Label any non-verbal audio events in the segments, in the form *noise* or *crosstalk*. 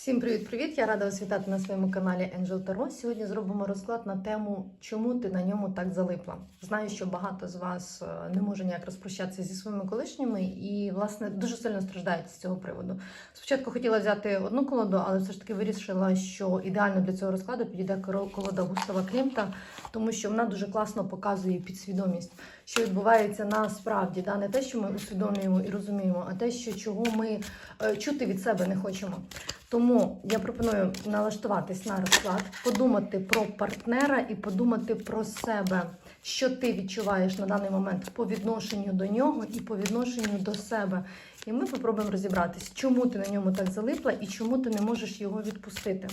Всім привіт-привіт! Я рада вас вітати на своєму каналі Angel Tarot. Сьогодні зробимо розклад на тему, чому ти на ньому так залипла. Знаю, що багато з вас е, не може ніяк розпрощатися зі своїми колишніми і, власне, дуже сильно страждають з цього приводу. Спочатку хотіла взяти одну колоду, але все ж таки вирішила, що ідеально для цього розкладу підійде колода Густава Клімта, тому що вона дуже класно показує підсвідомість, що відбувається насправді, да? не те, що ми усвідомлюємо і розуміємо, а те, що чого ми е, чути від себе не хочемо. Тому я пропоную налаштуватись на розклад, подумати про партнера і подумати про себе, що ти відчуваєш на даний момент по відношенню до нього і по відношенню до себе. І ми попробуємо розібратись, чому ти на ньому так залипла і чому ти не можеш його відпустити.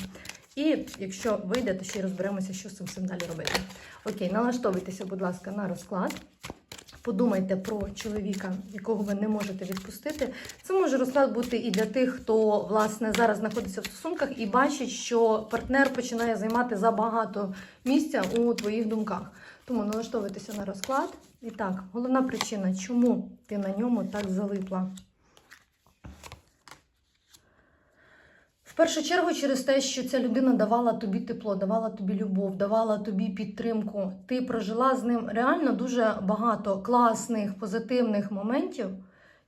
І якщо вийде, то ще й розберемося, що з цим всім далі робити. Окей, налаштовуйтеся, будь ласка, на розклад. Подумайте про чоловіка, якого ви не можете відпустити. Це може розклад бути і для тих, хто власне зараз знаходиться в стосунках і бачить, що партнер починає займати забагато місця у твоїх думках. Тому налаштовуйтеся на розклад. І так, головна причина, чому ти на ньому так залипла. Першу чергу через те, що ця людина давала тобі тепло, давала тобі любов, давала тобі підтримку. Ти прожила з ним реально дуже багато класних, позитивних моментів,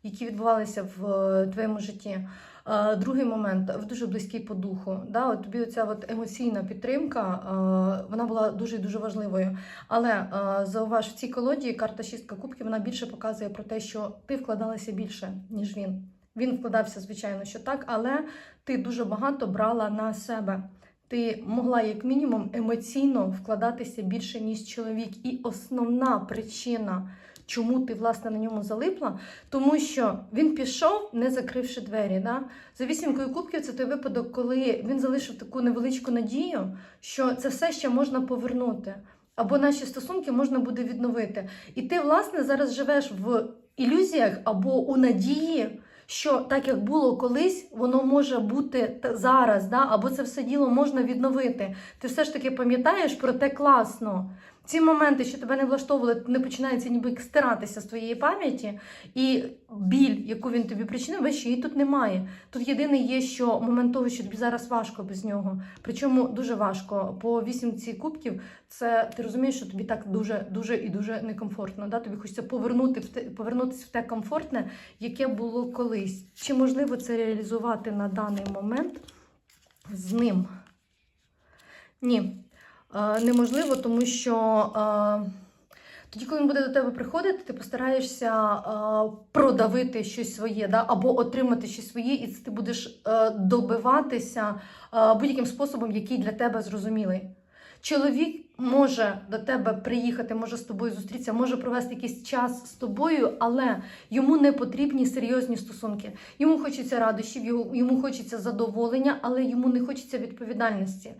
які відбувалися в е, твоєму житті. Е, Другий момент ви дуже близький по духу. Да? От тобі оця от емоційна підтримка е, вона була дуже дуже важливою. Але зауваж в цій колоді карта шістка кубків вона більше показує про те, що ти вкладалася більше, ніж він. Він вкладався, звичайно, що так, але ти дуже багато брала на себе. Ти могла, як мінімум, емоційно вкладатися більше, ніж чоловік. І основна причина, чому ти власне на ньому залипла, тому що він пішов, не закривши двері. Да? За вісімкою кубків це той випадок, коли він залишив таку невеличку надію, що це все ще можна повернути. Або наші стосунки можна буде відновити. І ти, власне, зараз живеш в ілюзіях або у надії, що так як було колись, воно може бути зараз, да? або це все діло можна відновити. Ти все ж таки пам'ятаєш про те класно. Ці моменти, що тебе не влаштовували, не починаються ніби стиратися з твоєї пам'яті, і біль, яку він тобі причинив, весь її тут немає. Тут єдине є, що момент того, що тобі зараз важко без нього. Причому дуже важко. По вісімці кубків це ти розумієш, що тобі так дуже, дуже і дуже некомфортно. Да? Тобі хочеться повернути повернутися в те комфортне, яке було колись. Чи можливо це реалізувати на даний момент з ним? Ні, неможливо, тому що е, тоді, коли він буде до тебе приходити, ти постараєшся е, продавити щось своє, да? або отримати щось своє, і ти будеш е, добиватися е, будь-яким способом, який для тебе зрозумілий. Чоловік може до тебе приїхати, може з тобою зустрітися, може провести якийсь час з тобою, але йому не потрібні серйозні стосунки. Йому хочеться радощів, йому хочеться задоволення, але йому не хочеться відповідальності.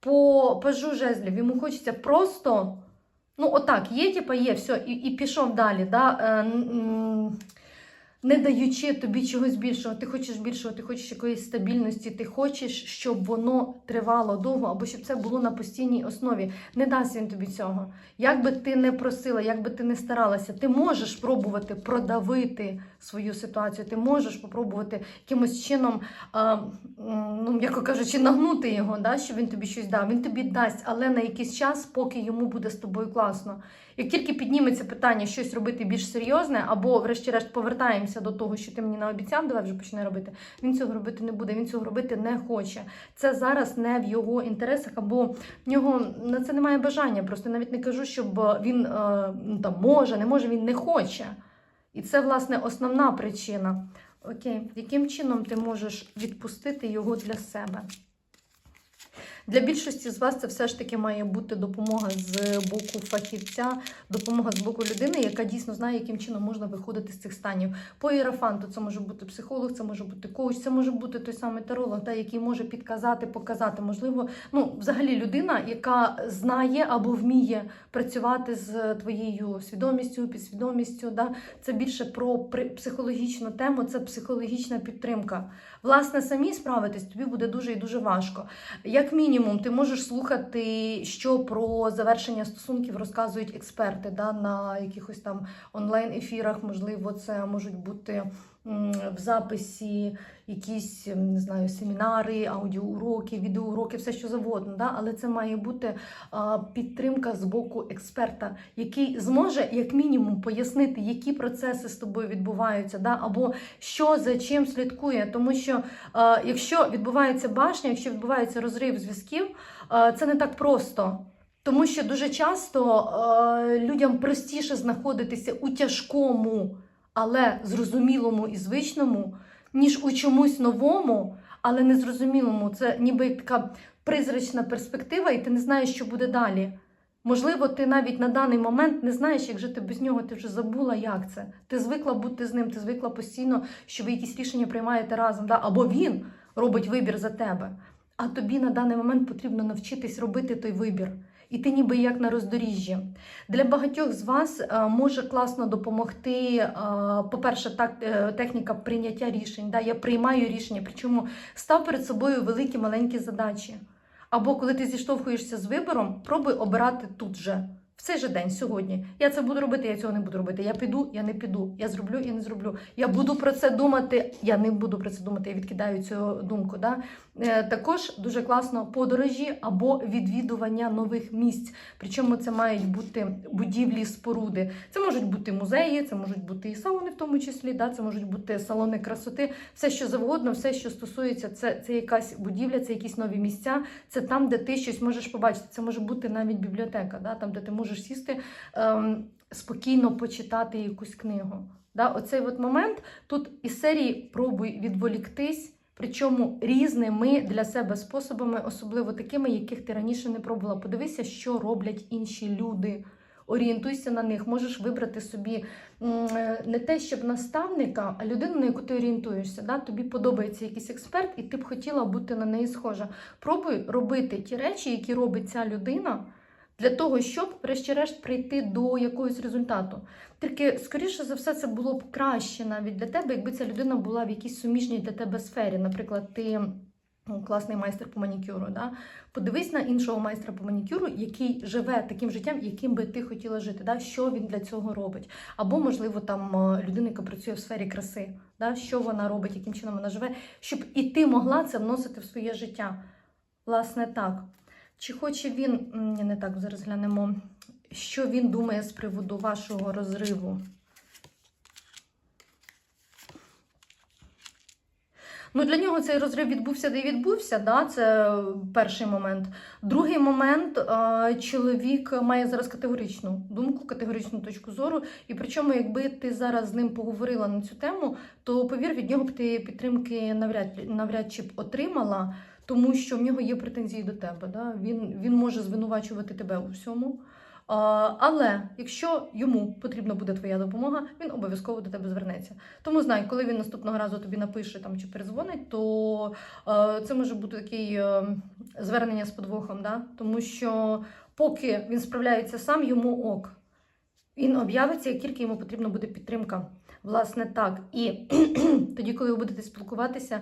По пажу жезлів йому хочеться просто, ну отак, є, типа є, все, і, і пішов далі. Да? Е, не даючи тобі чогось більшого, ти хочеш більшого, ти хочеш якоїсь стабільності, ти хочеш, щоб воно тривало довго, або щоб це було на постійній основі. Не дасть він тобі цього. Як би ти не просила, як би ти не старалася, ти можеш пробувати продавити свою ситуацію, ти можеш попробувати якимось чином, ну, м'яко кажучи, нагнути його, да, щоб він тобі щось дав. Він тобі дасть, але на якийсь час, поки йому буде з тобою класно. Як тільки підніметься питання щось робити більш серйозне, або, врешті-решт, повертаємося до того, що ти мені наобіцяв, давай вже почне робити. Він цього робити не буде, він цього робити не хоче. Це зараз не в його інтересах, або в нього на це немає бажання. Просто навіть не кажу, щоб він е, ну, там може, не може, він не хоче. І це, власне, основна причина. Окей, яким чином ти можеш відпустити його для себе? Для більшості з вас це все ж таки має бути допомога з боку фахівця, допомога з боку людини, яка дійсно знає, яким чином можна виходити з цих станів. По іерофанту це може бути психолог, це може бути коуч, це може бути той самий таролог, та, який може підказати, показати. Можливо, ну, взагалі людина, яка знає або вміє працювати з твоєю свідомістю, підсвідомістю. Да? Це більше про психологічну тему, це психологічна підтримка. Власне, самі справитись тобі буде дуже і дуже важко. Як мінімум, ти можеш слухати, що про завершення стосунків розказують експерти да, на якихось там онлайн-ефірах. Можливо, це можуть бути в записі якісь не знаю, семінари, аудіоуроки, відеоуроки, все що завгодно. Да? Але це має бути підтримка з боку експерта, який зможе як мінімум пояснити, які процеси з тобою відбуваються, да? або що за чим слідкує. Тому що якщо відбувається башня, якщо відбувається розрив зв'язків, це не так просто. Тому що дуже часто людям простіше знаходитися у тяжкому, але зрозумілому і звичному, ніж у чомусь новому, але незрозумілому. Це ніби така призрачна перспектива, і ти не знаєш, що буде далі. Можливо, ти навіть на даний момент не знаєш, як жити без нього, ти вже забула, як це. Ти звикла бути з ним, ти звикла постійно, що ви якісь рішення приймаєте разом, да? або він робить вибір за тебе. А тобі на даний момент потрібно навчитись робити той вибір. І ти ніби як на роздоріжжі. Для багатьох з вас е, може класно допомогти, е, по-перше, так, е, техніка прийняття рішень. Да? Я приймаю рішення, причому став перед собою великі маленькі задачі. Або коли ти зіштовхуєшся з вибором, пробуй обирати тут же, в цей же день, сьогодні. Я це буду робити, я цього не буду робити. Я піду, я не піду. Я зроблю, я не зроблю. Я буду про це думати, я не буду про це думати, я відкидаю цю думку. Да? Е, також дуже класно подорожі або відвідування нових місць. Причому це мають бути будівлі, споруди. Це можуть бути музеї, це можуть бути і сауни, в тому числі, да? це можуть бути салони красоти, все що завгодно, все, що стосується, це, це якась будівля, це якісь нові місця, це там, де ти щось можеш побачити. Це може бути навіть бібліотека, да? там, де ти можеш сісти ем, спокійно почитати якусь книгу. Да? Оцей от момент тут із серії пробуй відволіктись. Причому різними для себе способами, особливо такими, яких ти раніше не пробувала. Подивися, що роблять інші люди. Орієнтуйся на них, можеш вибрати собі е, не те, щоб наставника, а людину, на яку ти орієнтуєшся. Да? Тобі подобається якийсь експерт, і ти б хотіла бути на неї схожа. Пробуй робити ті речі, які робить ця людина, для того, щоб, врешті-решт, прийти до якогось результату. Тільки, скоріше за все, це було б краще навіть для тебе, якби ця людина була в якійсь суміжній для тебе сфері. Наприклад, ти класний майстер по манікюру. Да? Подивись на іншого майстра по манікюру, який живе таким життям, яким би ти хотіла жити. Да? Що він для цього робить? Або, можливо, там е, людина, яка працює в сфері краси, да? що вона робить, яким чином вона живе, щоб і ти могла це вносити в своє життя. Власне, так. Чи хоче він, не так, зараз глянемо, що він думає з приводу вашого розриву? Ну, для нього цей розрив відбувся, де відбувся, да? це перший момент. Другий момент чоловік має зараз категоричну думку, категоричну точку зору. І причому, якби ти зараз з ним поговорила на цю тему, то повір, від нього б ти підтримки навряд, навряд чи б отримала, тому що в нього є претензії до тебе. Да? Він, він може звинувачувати тебе у всьому. Але якщо йому потрібна буде твоя допомога, він обов'язково до тебе звернеться. Тому знай, коли він наступного разу тобі напише там чи перезвонить, то е, це може бути такий е, звернення з подвохом, да? тому що поки він справляється сам, йому ок. Він об'явиться, як тільки йому потрібна буде підтримка. Власне, так. І *clears throat* тоді, коли ви будете спілкуватися,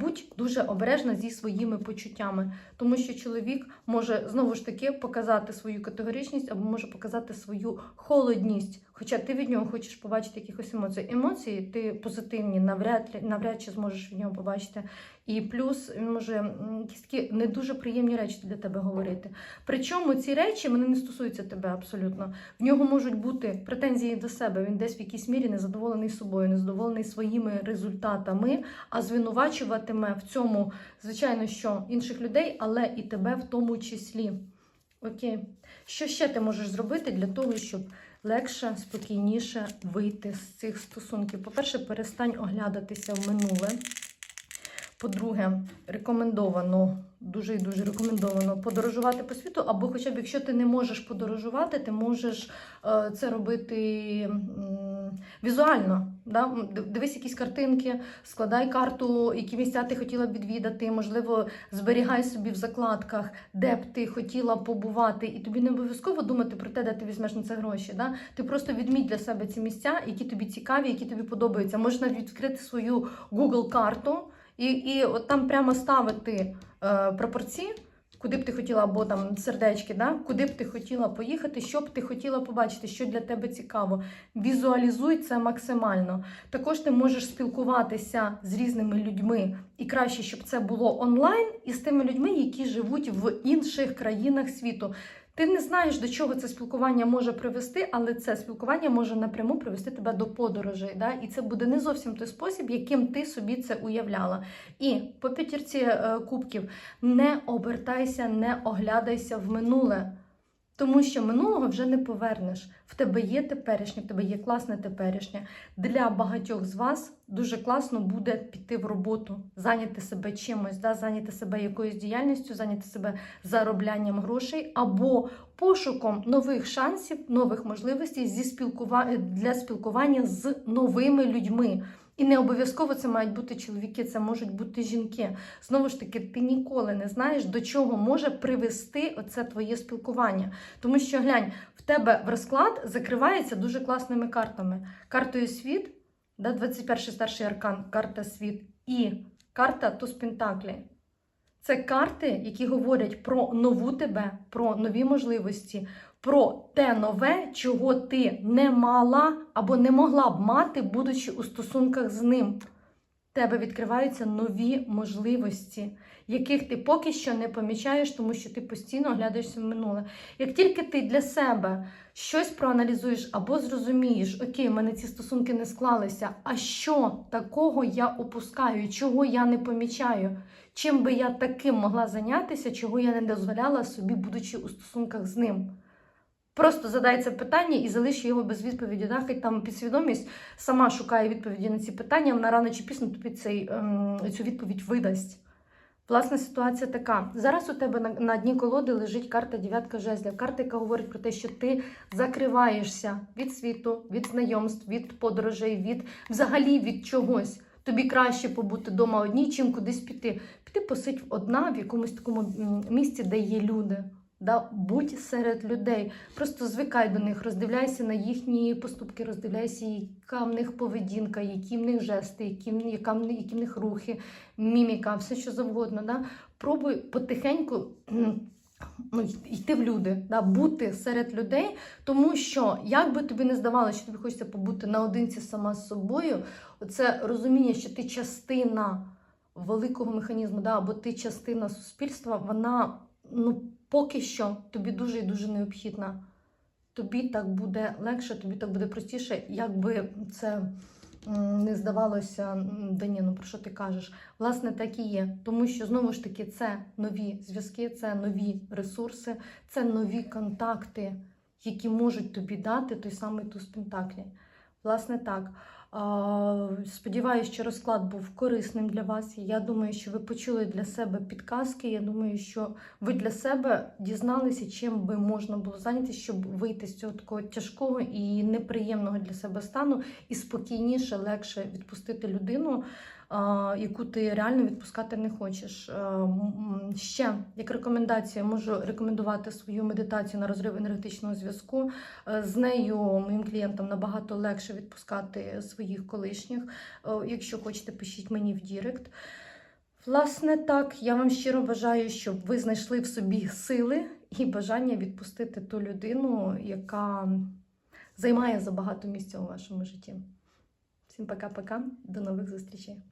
будь дуже обережна зі своїми почуттями, тому що чоловік може знову ж таки показати свою категоричність або може показати свою холодність. Хоча ти від нього хочеш побачити якихось емоцій. Емоції ти позитивні, навряд навряд чи зможеш від нього побачити. І плюс він може якісь такі не дуже приємні речі для тебе говорити. Причому ці речі вони не стосуються тебе абсолютно. В нього можуть бути претензії до себе. Він десь в якійсь мірі незадоволений собою, незадоволений своїми результатами, а звинувачуватиме в цьому, звичайно, що інших людей, але і тебе в тому числі. Окей. Що ще ти можеш зробити для того, щоб легше, спокійніше вийти з цих стосунків? По-перше, перестань оглядатися в минуле. По-друге, рекомендовано, дуже і дуже рекомендовано подорожувати по світу, або хоча б якщо ти не можеш подорожувати, ти можеш е, це робити візуально. Да? Дивись якісь картинки, складай карту, які місця ти хотіла б відвідати, можливо, зберігай собі в закладках, де б ти хотіла побувати, і тобі не обов'язково думати про те, де ти візьмеш на це гроші. Да? Ти просто відміть для себе ці місця, які тобі цікаві, які тобі подобаються. Навіть відкрити свою Google карту і, і от там прямо ставити е, пропорції, куди б ти хотіла, або там сердечки, да? куди б ти хотіла поїхати, що б ти хотіла побачити, що для тебе цікаво. Візуалізуй це максимально. Також ти можеш спілкуватися з різними людьми, і краще, щоб це було онлайн, і з тими людьми, які живуть в інших країнах світу. Ти не знаєш, до чого це спілкування може привести, але це спілкування може напряму привести тебе до подорожей. Да? І це буде не зовсім той спосіб, яким ти собі це уявляла. І по п'ятірці е, кубків не обертайся, не оглядайся в минуле. Тому що минулого вже не повернеш. В тебе є теперішнє, в тебе є класне теперішнє. Для багатьох з вас дуже класно буде піти в роботу, зайняти себе чимось, да? зайняти себе якоюсь діяльністю, зайняти себе зароблянням грошей або пошуком нових шансів, нових можливостей зі спілкува... для спілкування з новими людьми. І не обов'язково це мають бути чоловіки, це можуть бути жінки. Знову ж таки, ти ніколи не знаєш, до чого може привести оце твоє спілкування. Тому що глянь, в тебе в розклад закривається дуже класними картами. Картою світ, да, 21 старший аркан, карта світ, і карта Туз Пентаклі. Це карти, які говорять про нову тебе, про нові можливості, про те нове, чого ти не мала або не могла б мати, будучи у стосунках з ним. Тебе відкриваються нові можливості, яких ти поки що не помічаєш, тому що ти постійно оглядаєшся в минуле. Як тільки ти для себе щось проаналізуєш або зрозумієш, окей, в мене ці стосунки не склалися, а що такого я опускаю, чого я не помічаю, чим би я таким могла зайнятися, чого я не дозволяла собі, будучи у стосунках з ним. Просто задай це питання і залиш його без відповіді. Да? Хай там підсвідомість сама шукає відповіді на ці питання, вона рано чи пізно тобі цей, ем, цю відповідь видасть. Власна ситуація така. Зараз у тебе на, на дні колоди лежить карта дев'ятка жезлів. Карта, яка говорить про те, що ти закриваєшся від світу, від знайомств, від подорожей, від взагалі від чогось. Тобі краще побути вдома одній, чим кудись піти. Піти посидь одна в якомусь такому місці, де є люди. Да, будь серед людей, просто звикай до них, роздивляйся на їхні поступки, роздивляйся, яка в них поведінка, які в них жести, які яка які в них рухи, міміка, все що завгодно. Да? Пробуй потихеньку ну, йти в люди, да? бути серед людей, тому що як би тобі не здавалося, що тобі хочеться побути наодинці сама з собою, це розуміння, що ти частина великого механізму, да? або ти частина суспільства, вона ну, поки що тобі дуже і дуже необхідна. Тобі так буде легше, тобі так буде простіше, якби це не здавалося, да ні, ну про що ти кажеш? Власне, так і є. Тому що знову ж таки це нові зв'язки, це нові ресурси, це нові контакти, які можуть тобі дати той самий туз Пентаклі. Власне, так. Сподіваюся, що розклад був корисним для вас. Я думаю, що ви почули для себе підказки. Я думаю, що ви для себе дізналися, чим би можна було зайнятися, щоб вийти з цього такого тяжкого і неприємного для себе стану, і спокійніше, легше відпустити людину, яку ти реально відпускати не хочеш. Ще як рекомендація, можу рекомендувати свою медитацію на розрив енергетичного зв'язку. Е, З нею моїм клієнтам набагато легше відпускати своїх колишніх. Е, Якщо хочете, пишіть мені в Дірект. Власне, так, я вам щиро бажаю, щоб ви знайшли в собі сили і бажання відпустити ту людину, яка займає забагато місця у вашому житті. Всім пока-пока, до нових зустрічей.